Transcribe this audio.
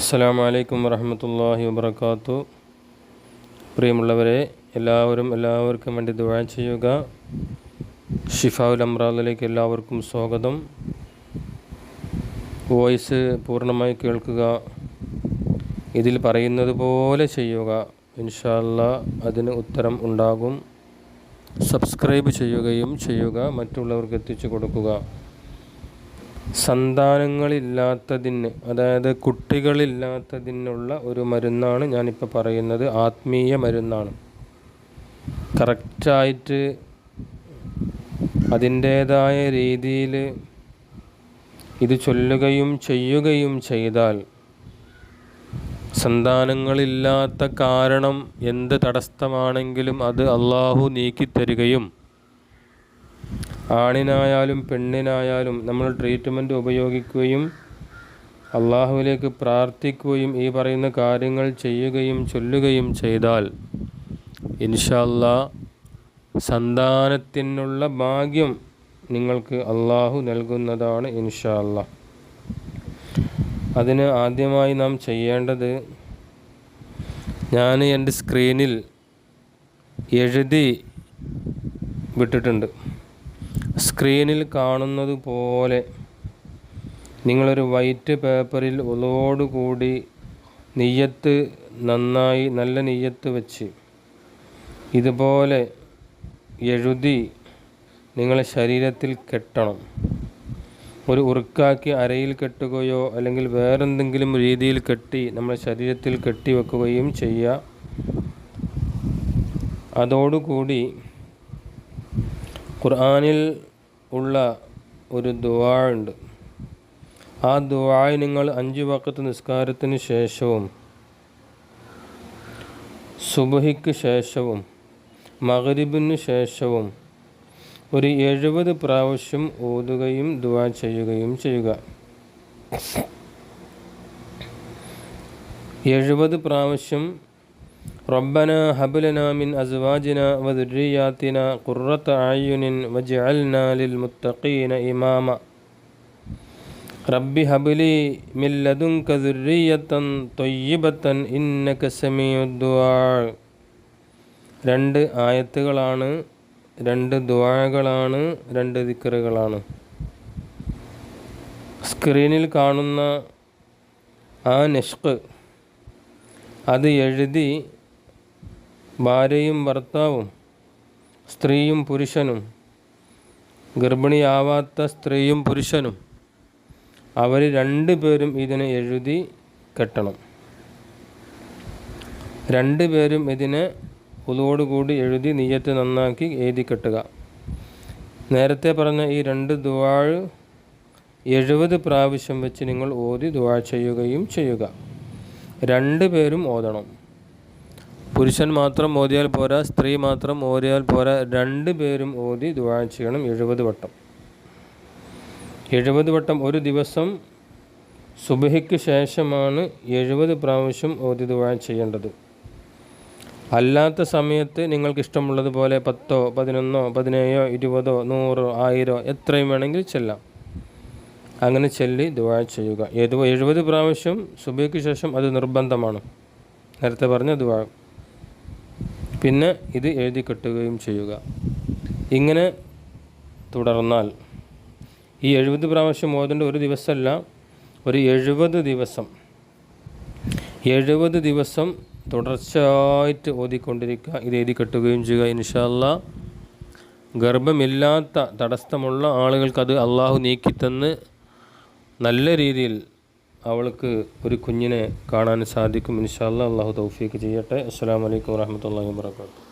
അസ്സാം വലൈക്കും വരഹമത്തല്ലാഹി വബർക്കാത്തു പ്രിയമുള്ളവരെ എല്ലാവരും എല്ലാവർക്കും വേണ്ടി ദുഴ ചെയ്യുക. ഷിഫാവുൽ അമ്രാദിലേക്ക് എല്ലാവർക്കും സ്വാഗതം. വോയിസ് പൂർണമായി കേൾക്കുക. ഇതിൽ പറയുന്നത് പോലെ ചെയ്യുക. ഇൻഷാല്ല അതിന് ഉത്തരം ഉണ്ടാകും. സബ്സ്ക്രൈബ് ചെയ്യുകയും ചെയ്യുക. മറ്റുള്ളവർക്ക് എത്തിച്ചു കൊടുക്കുക. സന്താനങ്ങളില്ലാത്തതിന് അതായത് കുട്ടികളില്ലാത്തതിനുള്ള ഒരു മരുന്നാണ് ഞാനിപ്പോൾ പറയുന്നത്. ആത്മീയ മരുന്നാണ്. കറക്റ്റായിട്ട് അതിന്റേതായ രീതിയിൽ ഇത് ചൊല്ലുകയും ചെയ്യുകയും ചെയ്താൽ സന്താനങ്ങളില്ലാത്ത കാരണം എന്ത് തടസ്സമാണെങ്കിലും അത് അള്ളാഹു നീക്കിത്തരികയും ആണിനായാലും പെണ്ണിനായാലും നമ്മൾ ട്രീറ്റ്മെന്റ് ഉപയോഗിക്കുകയും അള്ളാഹുവിലേക്ക് പ്രാർത്ഥിക്കുകയും ഈ പറയുന്ന കാര്യങ്ങൾ ചെയ്യുകയും ചൊല്ലുകയും ചെയ്താൽ ഇൻഷല്ല സന്താനത്തിനുള്ള ഭാഗ്യം നിങ്ങൾക്ക് അള്ളാഹു നൽകുന്നതാണ് ഇൻഷല്ല. അതിന് ആദ്യമായി നാം ചെയ്യേണ്ടത് ഞാൻ എന്റെ സ്ക്രീനിൽ എഴുതി വിട്ടിട്ടുണ്ട്. സ്ക്രീനിൽ കാണുന്നത് പോലെ നിങ്ങളൊരു വൈറ്റ് പേപ്പറിൽ ഒന്നോടുകൂടി നെയ്യത്ത് നന്നായി നല്ല നെയ്യത്ത് വെച്ച് ഇതുപോലെ എഴുതി നിങ്ങളെ ശരീരത്തിൽ കെട്ടണം. ഒരു ഉറുക്കാക്കി അരയിൽ കെട്ടുകയോ അല്ലെങ്കിൽ വേറെന്തെങ്കിലും രീതിയിൽ കെട്ടി നമ്മുടെ ശരീരത്തിൽ കെട്ടി വെക്കുകയും ചെയ്യുക. അതോടുകൂടി ഖുർആാനിൽ ഉള്ള ഒരു ദുവാ ഉണ്ട്. ആ ദുവായ് നിങ്ങൾ അഞ്ച് വക്കത്ത് നിസ്കാരത്തിന് ശേഷവും സുബഹിക്ക് ശേഷവും മകരിബിന് ശേഷവും ഒരു എഴുപത് പ്രാവശ്യം ഓതുകയും ദുവാ ചെയ്യുകയും ചെയ്യുക. എഴുപത് പ്രാവശ്യം ربنا هب لنا من أزواجنا وذرياتنا قرة أعين واجعلنا للمتقين إماما رب هب لي من لدنك ذرية طيبة إنك سميع الدعاء രണ്ട് ആയത്തുകളാണ് രണ്ട് ദ്വാകളാണ് രണ്ട് ദിക്കറുകളാണ് സ്ക്രീനിൽ കാണുന്ന ആ നെഷ്ക് അത് എഴുതി ഭാര്യയും ഭർത്താവും സ്ത്രീയും പുരുഷനും ഗർഭിണിയാവാത്ത സ്ത്രീയും പുരുഷനും അവർ രണ്ടുപേരും ഇതിനെ എഴുതി കെട്ടണം. രണ്ടുപേരും ഇതിനെ ഉതോടുകൂടി എഴുതി നീയത്ത് നന്നാക്കി എഴുതി കെട്ടുക. നേരത്തെ പറഞ്ഞ ഈ രണ്ട് ദുവാഴ് എഴുപത് പ്രാവശ്യം വെച്ച് നിങ്ങൾ ഓതി ദുവാ ചെയ്യുകയും ചെയ്യുക. രണ്ടുപേരും ഓതണം. പുരുഷൻ മാത്രം ഓതിയാൽ പോരാ സ്ത്രീ മാത്രം ഓതിയാൽ പോരാ. രണ്ട് പേരും ഓതി ദുവാ ചെയ്യണം എഴുപത് വട്ടം. എഴുപത് വട്ടം ഒരു ദിവസം സുബഹിക്ക് ശേഷമാണ് എഴുപത് പ്രാവശ്യം ഓതി ദുവാ ചെയ്യേണ്ടത്. അല്ലാത്ത സമയത്ത് നിങ്ങൾക്ക് ഇഷ്ടമുള്ളതുപോലെ പത്തോ പതിനൊന്നോ പതിനേഴോ ഇരുപതോ നൂറോ ആയിരോ എത്രയും വേണമെങ്കിൽ ചെല്ലാം. അങ്ങനെ ചൊല്ലി ദുവാ ചെയ്യുക. ഏത് എഴുപത് പ്രാവശ്യം സുബയ്ക്ക് ശേഷം അത് നിർബന്ധമാണ്. നേരത്തെ പറഞ്ഞ ദുവാ പിന്നെ ഇത് എഴുതി കെട്ടുകയും ചെയ്യുക. ഇങ്ങനെ തുടർന്നാൽ ഈ എഴുപത് പ്രാവശ്യം ഓതേണ്ട ഒരു ദിവസമല്ല ഒരു എഴുപത് ദിവസം. എഴുപത് ദിവസം തുടർച്ചയായിട്ട് ഓതിക്കൊണ്ടിരിക്കുക. ഇത് എഴുതി കെട്ടുകയും ചെയ്യുക ഇൻഷല്ല ഗർഭമില്ലാത്ത തടസ്സമുള്ള ആളുകൾക്കത് അള്ളാഹു നീക്കിത്തന്ന് നല്ല രീതിയിൽ അവൾക്ക് ഒരു കുഞ്ഞിനെ കാണാൻ സാധിക്കും. ഇൻഷാല്ല അള്ളാഹു തൗഫീക്ക് ചെയ്യട്ടെ. അസ്സാം വലൈക്കും വാഹമത്തല്ലാ വാബർക്കാത്തു